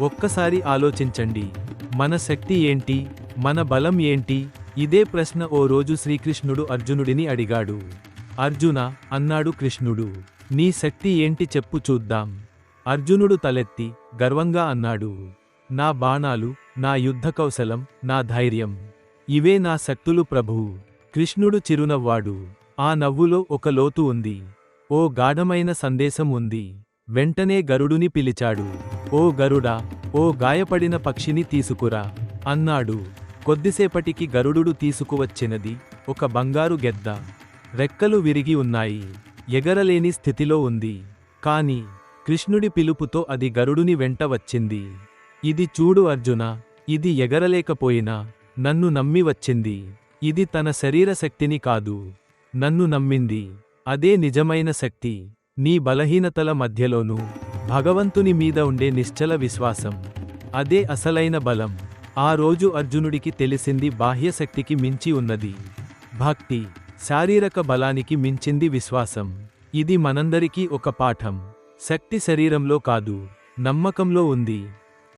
ఒక్కసారి ఆలోచించండి. మన శక్తి ఏంటి? మన బలం ఏంటి? ఇదే ప్రశ్న ఓ రోజు శ్రీకృష్ణుడు అర్జునుడిని అడిగాడు. అర్జున అన్నాడు కృష్ణుడు నీ శక్తి ఏంటి చెప్పు చూద్దాం. అర్జునుడు తలెత్తి గర్వంగా అన్నాడు నా బాణాలు నా యుద్ధ కౌశలం నా ధైర్యం ఇవే నా శక్తులు ప్రభూ. కృష్ణుడు చిరునవ్వాడు ఆ నవ్వులో ఒక లోతు ఉంది ఓ గాఢమైన సందేశం ఉంది. వెంటనే గరుడుని పిలిచాడు. ఓ గరుడా ఓ గాయపడిన పక్షిని తీసుకురా అన్నాడు. కొద్దిసేపటికి గరుడు తీసుకువచ్చినది ఒక బంగారు గెద్ద. రెక్కలు విరిగి ఉన్నాయి. ఎగరలేని స్థితిలో ఉంది. కాని కృష్ణుడి పిలుపుతో అది గరుడుని వెంట వచ్చింది. ఇది చూడు అర్జున ఇది ఎగరలేకపోయినా నన్ను నమ్మి వచ్చింది. ఇది తన శరీర శక్తిని కాదు. నన్ను నమ్మింది. అదే నిజమైన శక్తి. నీ బలహీనతల మధ్యలోనూ భగవంతుని మీద ఉండే నిశ్చల విశ్వాసం. అదే అసలైన బలం. ఆ రోజు అర్జునుడికి తెలిసింది బాహ్య శక్తికి మించి ఉన్నది. భక్తి శారీరక బలానికి మించింది విశ్వాసం. ఇది మనందరికీ ఒక పాఠం. శక్తి శరీరంలో కాదు నమ్మకంలో ఉంది.